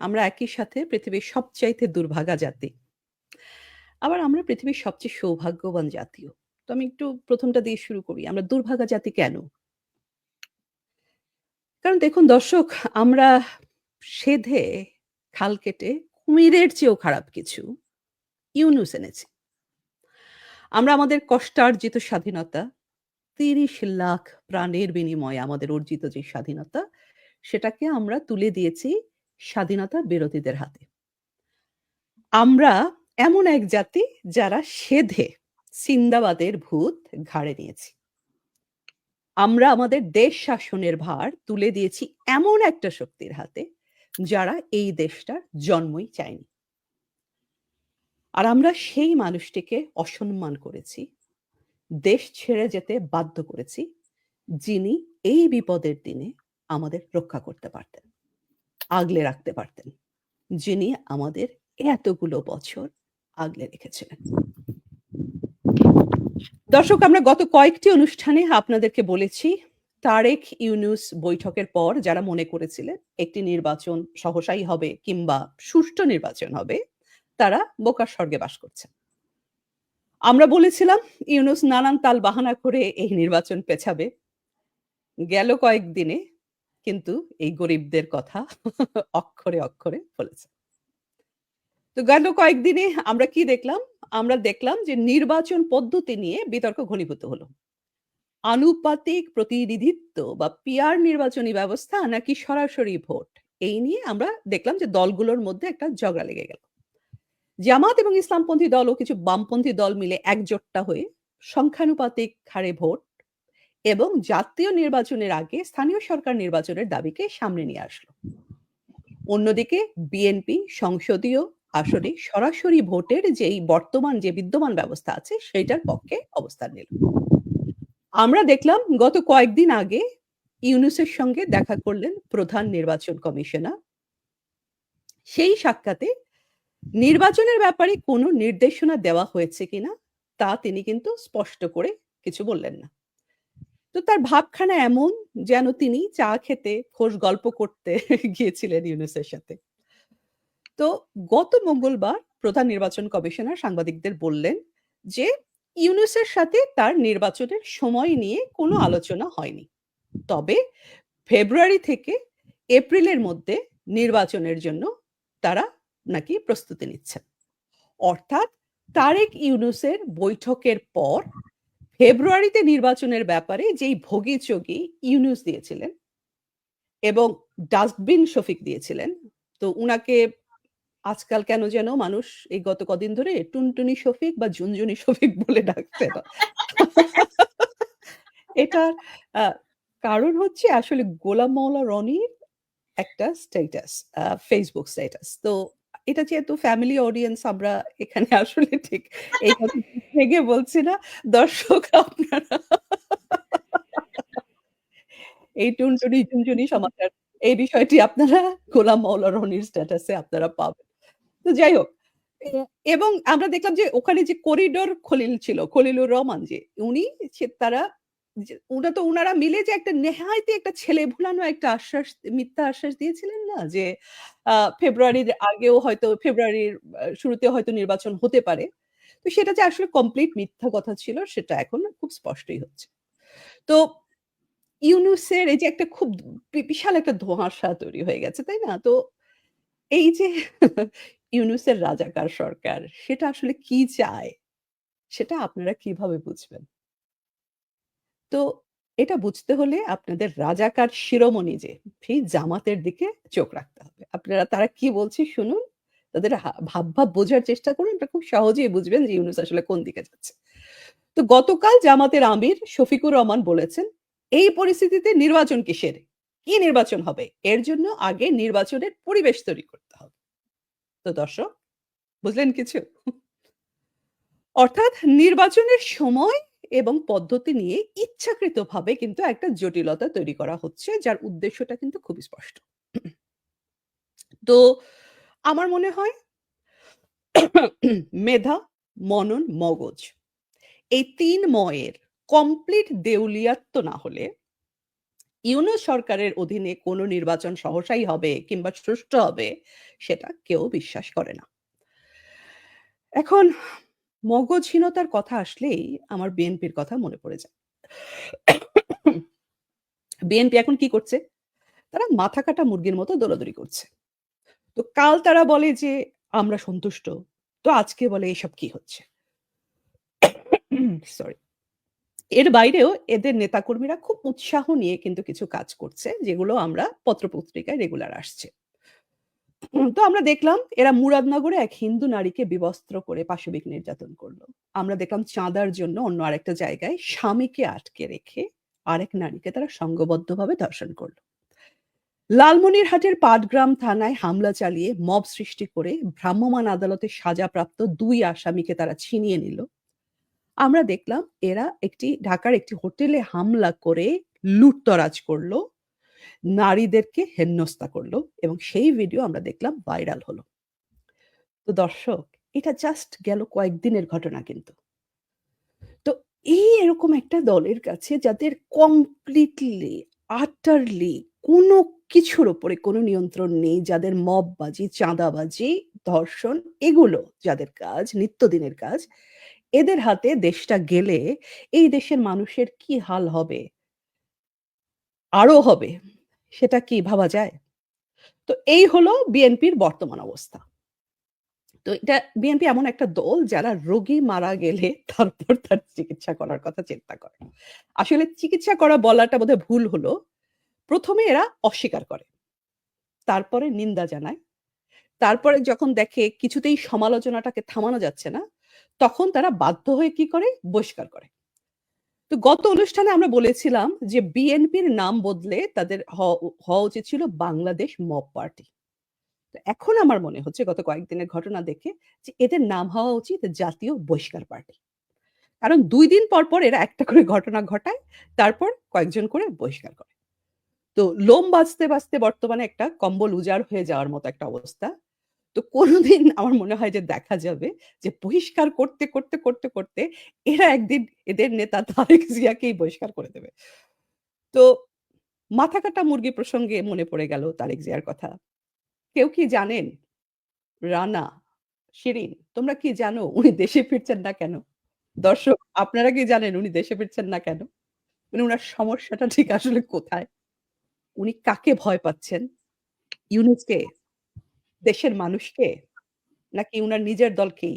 আমরা একই সাথে পৃথিবীর সবচাইতে দুর্ভাগা জাতি। আবার আমরা পৃথিবীর সবচেয়ে সৌভাগ্যবান জাতীয় তো আমি একটু প্রথমটা দিয়ে শুরু করি। আমরা দুর্ভাগা জাতি কেন? কারণ দেখুন দর্শক আমরা সেধে খাল কেটে কুমিরের চেয়েও খারাপ কিছু ইউনুস এনেছি আমরা আমাদের কষ্টার্জিত স্বাধীনতা ৩০ লাখ প্রাণের বিনিময়ে আমাদের অর্জিত যে স্বাধীনতা, সেটাকে আমরা তুলে দিয়েছি স্বাধীনতা বিরোধীদের হাতে। আমরা এমন এক জাতি যারা সেধে সিন্দাবাদের ভূত ঘাড়ে নিয়েছি। আমরা আমাদের দেশ শাসনের ভার তুলে দিয়েছি এমন একটা শক্তির হাতে, যারা এই দেশটার জন্মই চায়নি। আর আমরা সেই মানুষটিকে অসম্মান করেছি। দেশ ছেড়ে যেতে বাধ্য করেছি, যিনি এই বিপদের দিনে আমাদের রক্ষা করতে পারতেন। আগলে রাখতে পারতেন। যিনি আমাদের এতগুলো বছর আগলে রেখেছিলেন। দর্শক আমরা গত কয়েকটি অনুষ্ঠানে আপনাদেরকে বলেছি, তারেক ইউনুস বৈঠকের পর যারা মনে করেছিলেন একটি নির্বাচন সহসাই হবে কিংবা সুষ্ঠু নির্বাচন হবে, তারা বোকার স্বর্গে বাস করছেন। আমরা বলেছিলাম ইউনুস নানান তাল বাহানা করে এই নির্বাচন পেছাবে। গেল কয়েকদিনে কিন্তু এই গরিবদের কথা অক্ষরে, অক্ষরে বলেছে। তো গেল কয়েকদিনে আমরা কি দেখলাম? আমরা দেখলাম যে নির্বাচন পদ্ধতি নিয়ে বিতর্ক ঘনীভূত হলো। আনুপাতিক প্রতিনিধিত্ব বা পিয়ার নির্বাচনী ব্যবস্থা নাকি সরাসরি ভোট? এই নিয়ে আমরা দেখলাম যে দলগুলোর মধ্যে একটা ঝগড়া লেগে গেল। জামাত এবং ইসলামপন্থী দল ও কিছু বামপন্থী দল মিলে একজোটটা হয়ে সংখ্যানুপাতিক হারে ভোট এবং জাতীয় নির্বাচনের আগে স্থানীয় সরকার নির্বাচনের দাবিকে সামনে নিয়ে আসলো। অন্যদিকে বিএনপি সংসদীয় আসনে সরাসরি ভোটের যেই বর্তমান যে বিদ্যমান ব্যবস্থা আছে সেইটার পক্ষে অবস্থান নিল। আমরা দেখলাম গত কয়েকদিন আগে ইউনুসের সঙ্গে দেখা করলেন প্রধান নির্বাচন কমিশনার। সেই সাক্ষাতে নির্বাচনের ব্যাপারে কোনো নির্দেশনা দেওয়া হয়েছে কিনা তা তিনি কিন্তু স্পষ্ট করে কিছু বললেন না। তো তার ভাবখানা এমন যেন তিনি চা খেতে খোশ গল্প করতে গিয়েছিলেন ইউনুসের সাথে। তো গত মঙ্গলবার প্রধান নির্বাচন কমিশনার সাংবাদিকদের বললেন যে ইউনুসের সাথে তার নির্বাচনের সময় নিয়ে কোনো আলোচনা হয়নি। তবে ফেব্রুয়ারি থেকে এপ্রিলের মধ্যে নির্বাচনের জন্য তারা নাকি প্রস্তুতি নিচ্ছেন। অর্থাৎ তারেক ইউনুসের বৈঠকের পর ফেব্রুয়ারিতে নির্বাচনের ব্যাপারে যেই ভোগী-চোগী ইউনুস দিয়েছিলেন এবং ডাস্টবিন শফিক দিয়েছিলেন। তো উনাকে আজকাল কেন যেন মানুষ এই গত কদিন ধরে টুনটুনি শফিক বা ঝুনঝুনি শফিক বলে ডাকছে না। এটার কারণ হচ্ছে আসলে গোলাম মাওলা রনির একটা স্ট্যাটাস, Facebook স্ট্যাটাস। তো এটা যেহেতু ফ্যামিলি অডিয়েন্স আমরা এখানে আসলে ঠিক এই কথা থেকে বলছি না। দর্শক আপনারা এই টুনটুনি ঝুনঝুনি সমাচার এই বিষয়টি আপনারা গোলাম মাওলা রনির স্ট্যাটাসে আপনারা পাবেন। তো যাই হোক এবং আমরা দেখলাম যে ওখানে যে করিডোর খলিল ছিল, খলিলুর রহমান যে উনি তারা উনা তো উনারা মিলে যে একটা নেহায়েতই একটা ছেলে ভুলানো একটা আশ্বাস মিথ্যা আশ্বাস দিয়েছিলেন না? যে ফেব্রুয়ারির আগেও হয়তো ফেব্রুয়ারির শুরুতে হয়তো নির্বাচন হতে পারে। তো সেটা যে আসলে কমপ্লিট মিথ্যা কথা ছিল সেটা এখন খুব স্পষ্টই হচ্ছে। তো ইউনুসের এই যে একটা খুব বিশাল একটা ধোঁয়াশা তৈরি হয়ে গেছে, তাই না? তো এই যে ইউনুসের রাজাকার সরকার সেটা আসলে কি চায়? সেটা আপনারা কীভাবে বুঝবেন? তো এটা বুঝতে হলে আপনাদের রাজাকার শিরোমণি যে সেই জামাতের দিকে চোখ রাখতে হবে। আপনারা তারা কি বলছে শুনুন। তাদের ভাব, ভাব বোঝার চেষ্টা করুন। এটা খুব সহজেই বুঝবেন যে ইউনুস আসলে কোন দিকে যাচ্ছে। তো গতকাল জামাতের আমির শফিকুর রহমান বলেছেন, "এই পরিস্থিতিতে নির্বাচন কিসের? কি নির্বাচন হবে? এর জন্য আগে নির্বাচনের পরিবেশ তৈরি করতে হবে।" তো দর্শক বুঝলেন কিছু? অর্থাৎ নির্বাচনের সময় এবং পদ্ধতি নিয়ে ইচ্ছাকৃতভাবে কিন্তু একটা জটিলতা তৈরি করা হচ্ছে যার উদ্দেশ্যটা কিন্তু খুবই স্পষ্ট। তো আমার মনে হয় মেধা, মনন, মগজ এই তিন ময়ের কমপ্লিট দেউলিয়াত্ব না হলে ইউনূস সরকারের অধীনে কোনো নির্বাচন সহসাই হবে কিংবা সুষ্ঠু হবে সেটা কেউ বিশ্বাস করে না। এখন মগজহীনতার কথা আসলেই আমার বিএনপির কথা মনে পড়ে যায়। বিএনপি এখন কি করছে? তারা মাথা কাটা মুরগির মতো দৌড়াদৌড়ি করছে। তো কাল তারা বলে যে, আমরা সন্তুষ্ট। তো আজকে বলে, এসব কি হচ্ছে? সরি। এর বাইরেও এদের নেতাকর্মীরা খুব উৎসাহ নিয়ে কিন্তু কিছু কাজ করছে, যেগুলো আমরা পত্রপত্রিকায় রেগুলার আসছে। তো আমরা দেখলাম এরা মুরাদনগরে এক হিন্দু নারীকে বিবস্ত্র করে পাশবিক নির্যাতন করল। আমরা দেখলাম চাঁদার জন্য অন্য আরেকটা জায়গায় স্বামীকে আটকে রেখে আরেক নারীকে তারা সংঘবদ্ধভাবে ধর্ষণ করল। লালমনিরহাটের পাটগ্রাম থানায় হামলা চালিয়ে মব সৃষ্টি করে ভ্রাম্যমাণ আদালতে সাজাপ্রাপ্ত দুই আসামিকে তারা ছিনিয়ে নিল। আমরা দেখলাম এরা একটি, ঢাকার একটি হোটেলে হামলা করে লুটতরাজ করল। নারীদেরকে হেনস্থা করল এবং সেই ভিডিও আমরা দেখলাম ভাইরাল হলো। তো দর্শক এটা জাস্ট গেল কয়েকদিনের ঘটনা কিন্তু। তো এই এরকম একটা দলের কাছে যাদের কমপ্লিটলি আটারলি কোনো কিছুর ওপরে কোনো নিয়ন্ত্রণ নেই, যাদের মববাজি, চাঁদাবাজি, ধর্ষণ এগুলো যাদের কাজ, নিত্যদিনের কাজ, এদের হাতে দেশটা গেলে এই দেশের মানুষের কি হাল হবে? আরও হবে। সেটা কি ভাবা যায়? তো এই হলো বিএনপির বর্তমান অবস্থা। তো এটা বিএনপি এমন একটা দল যারা রোগী মারা গেলে তারপর তার চিকিৎসা করার কথা চিন্তা করে। আসলে চিকিৎসা করা বলাটা বোধহয় ভুল হলো। প্রথমে এরা অস্বীকার করে। তারপরে নিন্দা জানায়। তারপরে যখন দেখে কিছুতেই সমালোচনাটাকে থামানো যাচ্ছে না, তখন তারা বাধ্য হয়ে কি করে? বহিষ্কার করে। তো গত অনুষ্ঠানে আমরা বলেছিলাম যে বিএনপির নাম বদলে তাদের হওয়া উচিত ছিল বাংলাদেশ মব পার্টি। এখন আমার মনে হচ্ছে গত কয়েকদিনের ঘটনা দেখে যে এদের নাম হওয়া উচিত জাতীয় বহিষ্কার পার্টি। কারণ দুই দিন পর, পর এরা একটা করে ঘটনা ঘটায়, তারপর কয়েকজন করে বহিষ্কার করে। তো লোম বাঁচতে, বাঁচতে বর্তমানে একটা কম্বল উজাড় হয়ে যাওয়ার মতো একটা অবস্থা। তো কোনদিন আমার মনে হয় যে দেখা যাবে যে বহিষ্কার করতে, করতে, করতে, করতে এরা একদিন এদের নেতা তারেক জিয়াকেই বহিষ্কার করে দেবে। তো মাথা কাটা মুরগি প্রসঙ্গে মনে পড়ে গেল তারেক জিয়ার কথা। কেউ কি জানেন? রানা, শিরিন তোমরা কি জানো উনি দেশে ফিরছেন না কেন? দর্শক আপনারা কি জানেন উনি দেশে ফিরছেন না কেন? মানে উনার সমস্যাটা ঠিক আসলে কোথায়? উনি কাকে ভয় পাচ্ছেন? ইউনূসকে? দেশের মানুষকে? নাকি উনার নিজের দলকেই?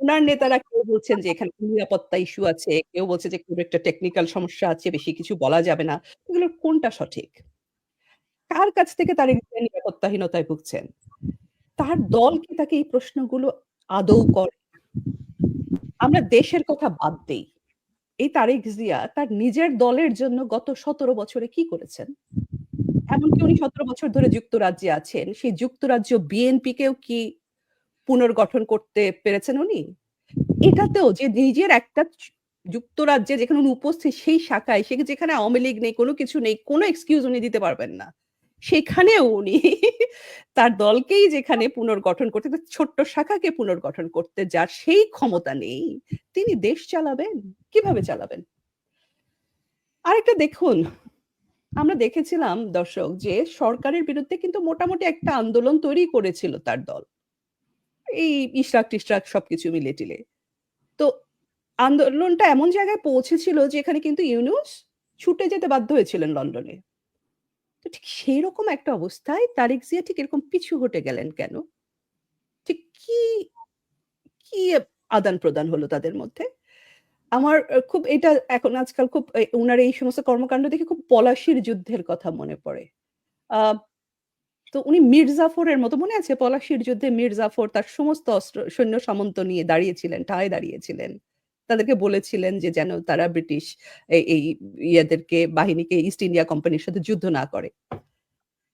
উনার নেতারা কেউ বলছেন যে এখানে নিরাপত্তা ইস্যু আছে, কেউ বলছে যে খুব একটা টেকনিক্যাল সমস্যা আছে, বেশি কিছু বলা যাবে না। এগুলোর কোনটা সঠিক? কার কাছ থেকে জিয়া নিরাপত্তাহীনতায় ভুগছেন? তার দল কি তাকে এই প্রশ্নগুলো আদৌ করে? আমরা দেশের কথা বাদ দেই। এই তারেক জিয়া তার নিজের দলের জন্য গত ১৭ বছরে কি করেছেন? এমনকি উনি ১৭ বছর ধরে যুক্তরাজ্যে আছেন। সেই যুক্তরাজ্য বিএনপিকেও কি পুনর্গঠন করতে পেরেছেন উনি? এটাতেও যে নিজের একটা যুক্তরাজ্যে যেখানে উনি উপস্থিত সেই শাখায় সে যেখানে আওয়ামী লীগ নেই, কোনো কিছু নেই, কোনো এক্সকিউজ উনি দিতে পারবেন না। সেখানেও উনি তার দলকেই যেখানে পুনর্গঠন করতে ছোট্ট শাখাকে পুনর্গঠন করতে যার সেই ক্ষমতা নেই, তিনি দেশ চালাবেন? কীভাবে চালাবেন? আরেকটা দেখুন, আমরা দেখেছিলাম দর্শক যে সরকারের বিরুদ্ধে কিন্তু মোটামুটি একটা আন্দোলন তৈরি করেছিল তার দল। এই ইশরাক-টিশরাক সবকিছু মিলে-টিলে। তো আন্দোলনটা এমন জায়গায় পৌঁছেছিল যে এখানে কিন্তু ইউনূস ছুটে যেতে বাধ্য হয়েছিলেন লন্ডনে। তো ঠিক সেই রকম একটা অবস্থায় তারেক জিয়া ঠিক এরকম পিছু হটে গেলেন কেন? ঠিক কি, কি আদান-প্রদান হলো তাদের মধ্যে? আমার খুব এটা এখন আজকাল খুব উনার এই সমস্ত কর্মকাণ্ড দেখে খুব পলাশির যুদ্ধের কথা মনে পড়ে। তো উনি মীর জাফরের মতো মনে আছে? পলাশির যুদ্ধে মীর জাফর তার সমস্ত অস্ত্র সৈন্য সামন্ত নিয়ে দাঁড়িয়েছিলেন, ঠায় দাঁড়িয়েছিলেন। তাদেরকে বলেছিলেন যে যেন তারা ব্রিটিশ এই ইয়েদেরকে বাহিনীকে ইস্ট ইন্ডিয়া কোম্পানির সাথে যুদ্ধ না করে।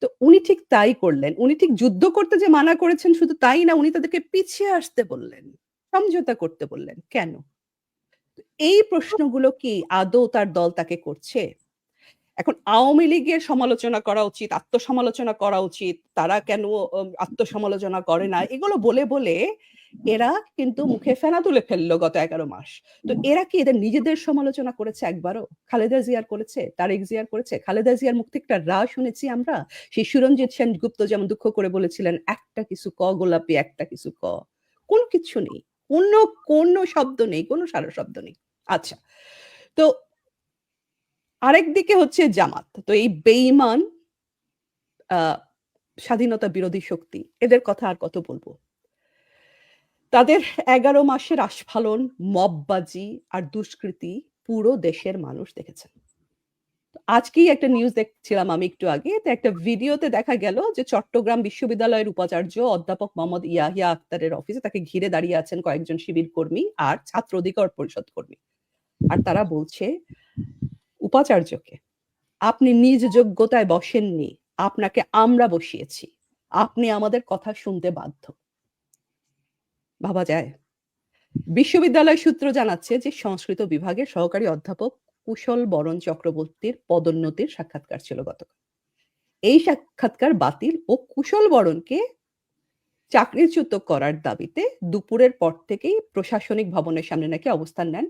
তো উনি ঠিক তাই করলেন। উনি ঠিক যুদ্ধ করতে যে মানা করেছেন শুধু তাই না, উনি তাদেরকে পিছিয়ে আসতে বললেন। সমঝোতা করতে বললেন। কেন? এই প্রশ্নগুলো কি আদৌ তার দল তাকে করছে? এখন আওয়ামী লীগের সমালোচনা করা উচিত, আত্মসমালোচনা করা উচিত। তারা কেন আত্মসমালোচনা করে না? এগুলো বলে, বলে এরা কিন্তু মুখে ফেনা তুলে ফেলল গত ১১ মাস। তো এরা কি এদের নিজেদের সমালোচনা করেছে একবারও? খালেদা জিয়ার করেছে? তারেক জিয়ার করেছে? খালেদা জিয়ার মুখ থেকে একটা রা শুনেছি আমরা। সেই সুরঞ্জিত সেনগুপ্ত যেমন দুঃখ করে বলেছিলেন, "একটা কিছু ক গোলাপি, একটা কিছু ক।" কোন কিছু নেই। কোন, কোন শব্দ নেই, কোন সারা শব্দ নেই। আচ্ছা। তো আরেকদিকে হচ্ছে জামাত। তো এই বেইমান স্বাধীনতা বিরোধী শক্তি, এদের কথা আর কত বলব? তাদের ১১ মাসের আস্ফালন, মববাজি আর দুষ্কৃতি পুরো দেশের মানুষ দেখেছেন। আজকেই একটা নিউজ দেখছিলাম আমি একটু আগে। তো একটা ভিডিওতে দেখা গেল যে চট্টগ্রাম বিশ্ববিদ্যালয়ের উপাচার্য অধ্যাপক মোহাম্মদ ইয়াহিয়া আক্তারের অফিসে তাকে ঘিরে দাঁড়িয়ে আছেন কয়েকজন শিবির কর্মী আর ছাত্র অধিকার পরিষদ কর্মী। আর তারা বলছে উপাচার্যকে, "আপনি নিজ যোগ্যতায় বসেননি। আপনাকে আমরা বসিয়েছি। আপনি আমাদের কথা শুনতে বাধ্য।" ভাবা যায়? বিশ্ববিদ্যালয় সূত্র জানাচ্ছে যে সংস্কৃত বিভাগের সহকারী অধ্যাপক কুশল বরণ চক্রবর্তীর পদোন্নতির সাক্ষাৎকার ছিল গতকাল। এই সাক্ষাৎকার বাতিল ও কুশল বরণকে চাকরিচ্যুত করার দাবিতে দুপুরের পর থেকেই প্রশাসনিক ভবনের সামনে নাকি অবস্থান নেন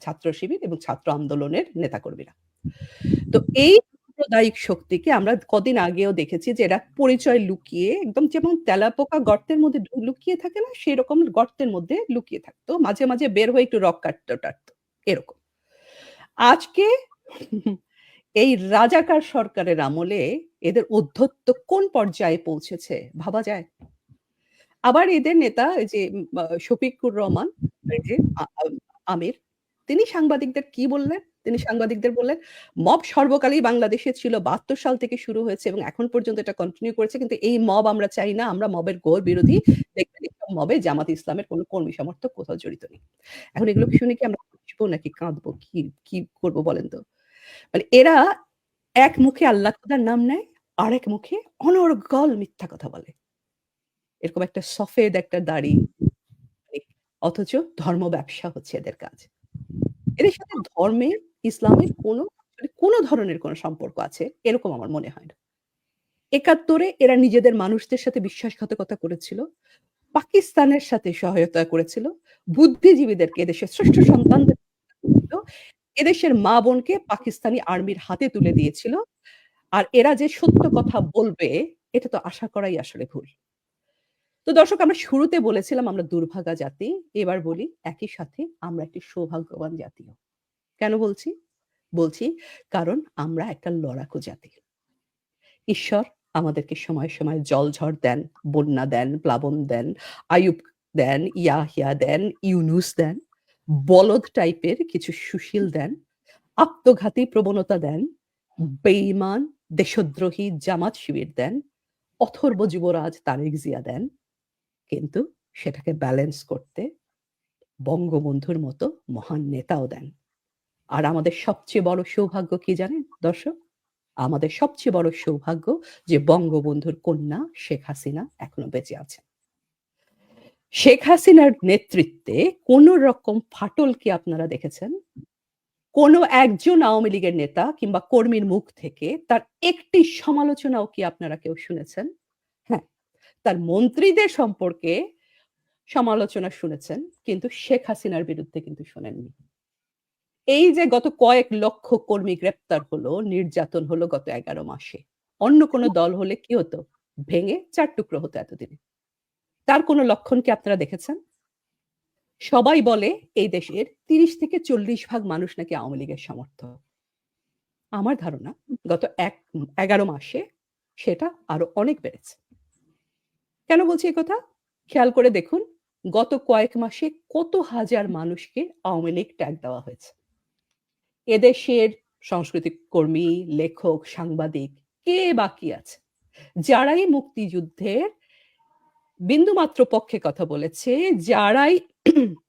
ছাত্র শিবির এবং ছাত্র আন্দোলনের নেতাকর্মীরা। তো এই সাম্প্রদায়িক শক্তিকে আমরা কদিন আগেও দেখেছি যে এরা পরিচয় লুকিয়ে একদম যেমন তেলাপোকা গর্তের মধ্যে লুকিয়ে থাকে না? সেরকম গর্তের মধ্যে লুকিয়ে থাকতো। মাঝে, মাঝে বের হয়ে একটু রক কাটতো-টাটতো। এরকম। আজকে এই রাজাকার সরকারের আমলে এদের ঔদ্ধত্য কোন পর্যায়ে পৌঁছেছে ভাবা যায়? আবার এদের নেতা যে শফিকুর রহমান আমির, তিনি সাংবাদিকদের কি বললেন? তিনি সাংবাদিকদের বললেন, "মব সর্বকালই বাংলাদেশে ছিল। ৭২ সাল থেকে শুরু হয়েছে এবং এখন পর্যন্ত এটা কন্টিনিউ করেছে। কিন্তু এই মব আমরা চাই না। আমরা মবের ঘোর বিরোধী। দেখবেন মবে জামাত ইসলামের কোন কর্মী সমর্থক কোথাও জড়িত নেই।" এখন এগুলো শুনে কি আমরা হাসবো নাকি কাঁদবো? কি, কি করব বলেন তো? মানে এরা এক মুখে আল্লাহ খোদার নাম নেয়, আরেক মুখে অনর্গল মিথ্যা কথা বলে। এরকম একটা সফেদ একটা দাড়ি অথচ ধর্ম ব্যবসা হচ্ছে এদের কাজ। এদের সাথে ধর্মের, ইসলামের কোনো মানে কোন ধরনের কোন সম্পর্ক আছে এরকম আমার মনে হয় না। একাত্তরে এরা নিজেদের মানুষদের সাথে বিশ্বাসঘাতকতা করেছিল। পাকিস্তানের সাথে সহায়তা করেছিল। বুদ্ধিজীবীদেরকে এদেশের শ্রেষ্ঠ সন্তানদের এদেশের মা-বোনকে পাকিস্তানি আর্মির হাতে তুলে দিয়েছিল। আর এরা যে সত্য কথা বলবে এটা তো আশা করাই আসলে ভুল। তো দর্শক আমরা শুরুতে বলেছিলাম আমরা দুর্ভাগা জাতি। এবার বলি একই সাথে আমরা একটি সৌভাগ্যবান জাতিও। কেন বলছি? বলছি কারণ আমরা একটা লড়াকু জাতি। ঈশ্বর আমাদেরকে সময়ে, সময়ে জলঝড় দেন, বন্যা দেন, প্লাবন দেন, আয়ুব দেন, ইয়াহিয়া দেন, ইউনুস দেন, বলদ টাইপের কিছু সুশীল দেন, আত্মঘাতী প্রবণতা দেন, বেঈমান, দেশদ্রোহী জামাত শিবির দেন, অথর্ব যুবরাজ তারেক জিয়া দেন। কিন্তু সেটাকে ব্যালেন্স করতে বঙ্গবন্ধুর মতো মহান নেতাও দেন। আর আমাদের সবচেয়ে বড় সৌভাগ্য কি জানেন দর্শক? আমাদের সবচেয়ে বড় সৌভাগ্য যে বঙ্গবন্ধুর কন্যা শেখ হাসিনা এখনও বেঁচে আছেন। শেখ হাসিনার নেতৃত্বে কোন রকম ফাটল কি আপনারা দেখেছেন? কোন একজন আওয়ামী লীগের নেতা কিংবা কর্মীর মুখ থেকে তার একটি সমালোচনাও কি আপনারা কেউ শুনেছেন? হ্যাঁ, তার মন্ত্রীদের সম্পর্কে সমালোচনা শুনেছেন কিন্তু শেখ হাসিনার বিরুদ্ধে কিন্তু শোনেননি। এই যে গত কয়েক লক্ষ কর্মী গ্রেপ্তার হলো, নির্যাতন হলো গত ১১ মাসে। অন্য কোন দল হলে কি হতো? ভেঙে চার টুকরো হতো এতদিনে। তার কোনো লক্ষণ কি আপনারা দেখেছেন? সবাই বলে এই দেশের ৩০ থেকে ৪০ ভাগ মানুষ নাকি আওয়ামী লীগের সমর্থক। আমার ধারণা গত এক ১১ মাসে সেটা আরও অনেক বেড়েছে। কেন বলছি কথা? খেয়াল করে দেখুন গত কয়েক মাসে কত হাজার মানুষকে আওয়ামী লীগ ট্যাগ দেওয়া হয়েছে। এদেশের সাংস্কৃতিক কর্মী, লেখক, সাংবাদিক কে বাকি আছে? যারাই মুক্তিযুদ্ধের বিন্দুমাত্র পক্ষে কথা বলেছে, যারাই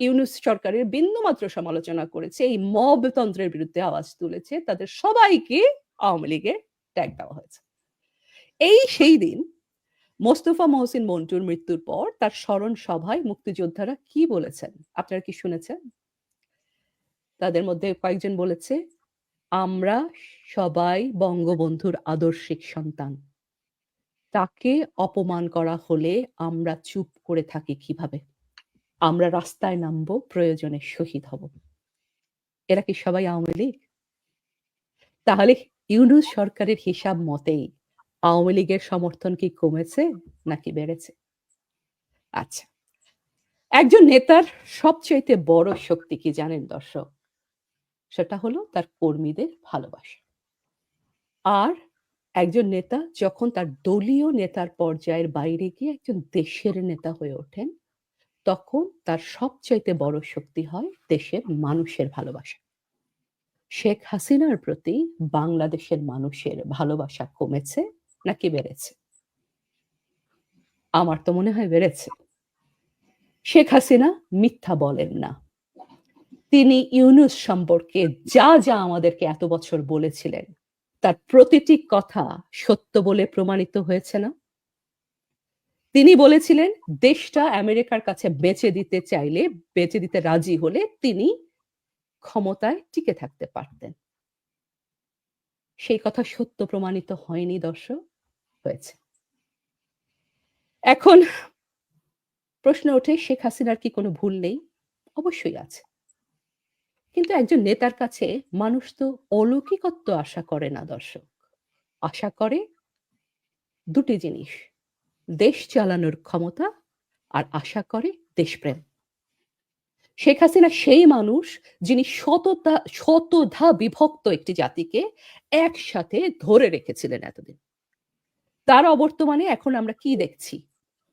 ইউনুস সরকারের বিন্দুমাত্র সমালোচনা করেছে, এই মবতন্ত্রের বিরুদ্ধে আওয়াজ তুলেছে, তাদের সবাইকে আওয়ামী লীগে ট্যাগ দেওয়া হয়েছে। এই সেই দিন মোস্তফা মহসিন মন্টুর মৃত্যুর পর তার স্মরণ সভায় মুক্তিযোদ্ধারা কি বলেছেন? আপনারা কি শুনেছেন? তাদের মধ্যে কয়েকজন বলেছে, আমরা সবাই বঙ্গবন্ধুর আদর্শিক সন্তান। তাকে অপমান করা হলে আমরা চুপ করে থাকি কীভাবে? আমরা রাস্তায় নামবো, প্রয়োজনে শহীদ হব। এরা কি সবাই আওয়ামী লীগ? তাহলে ইউনূস সরকারের হিসাব মতেই আওয়ামী লীগের সমর্থন কি কমেছে নাকি বেড়েছে? আচ্ছা। একজন নেতার সবচাইতে বড় শক্তি কি জানেন দর্শক? সেটা হলো তার কর্মীদের ভালোবাসা। আর একজন নেতা যখন তার দলীয় নেতার পর্যায়ের বাইরে গিয়ে একজন দেশের নেতা হয়ে ওঠেন, তখন তার সবচাইতে বড় শক্তি হয় দেশের মানুষের ভালোবাসা। শেখ হাসিনার প্রতি বাংলাদেশের মানুষের ভালোবাসা কমেছে নাকি বেড়েছে? আমার তো মনে হয় বেড়েছে। শেখ হাসিনা মিথ্যা বলেন না। তিনি ইউনুস সম্পর্কে যা, যা আমাদেরকে এত বছর বলেছিলেন, তার প্রতিটি কথা সত্য বলে প্রমাণিত হয়েছে না? তিনি বলেছিলেন দেশটা আমেরিকার কাছে বেঁচে দিতে চাইলে, বেঁচে দিতে রাজি হলে তিনি ক্ষমতায় টিকে থাকতে পারতেন। সেই কথা সত্য প্রমাণিত হয়নি দর্শক? হয়েছে। এখন প্রশ্ন ওঠে শেখ হাসিনার কি কোনো ভুল নেই? অবশ্যই আছে। কিন্তু একজন নেতার কাছে মানুষ তো অলৌকিকত্ব আশা করে না, দর্শক। আশা করে দুটি জিনিস। দেশ চালানোর ক্ষমতা আর আশা করে দেশপ্রেম। শেখ হাসিনা সেই মানুষ যিনি শততা শতধা বিভক্ত একটি জাতিকে একসাথে ধরে রেখেছিলেন এতদিন। তার অবর্তমানে এখন আমরা কি দেখছি?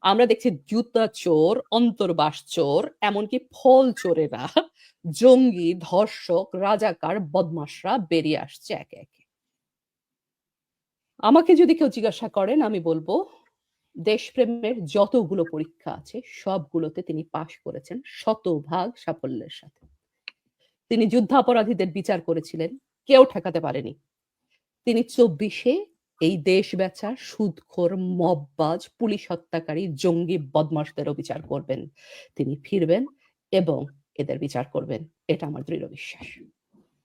আমরা দেখছি জুতা চোর, অন্তর্বাস চোর, এমনকি ফল চোরেরা, জঙ্গি, ধর্ষক, রাজাকার, বদমাশরা বেরিয়ে আসছে একে, একে। আমাকে যদি কেউ জিজ্ঞাসা করেন আমি বলব দেশপ্রেমের যতগুলো পরীক্ষা আছে সবগুলোতে তিনি পাশ করেছেন শতভাগ সাফল্যের সাথে। তিনি যুদ্ধাপরাধীদের বিচার করেছিলেন, কেউ ঠেকাতে পারেনি। তিনি ২৪ এ এই দেশ বেচা, সুদখোর, মববাজ, পুলিশ হত্যাকারী, জঙ্গি, বদমাশদেরও বিচার করবেন। তিনি ফিরবেন এবং এদের বিচার করবেন। এটা আমার দৃঢ় বিশ্বাস।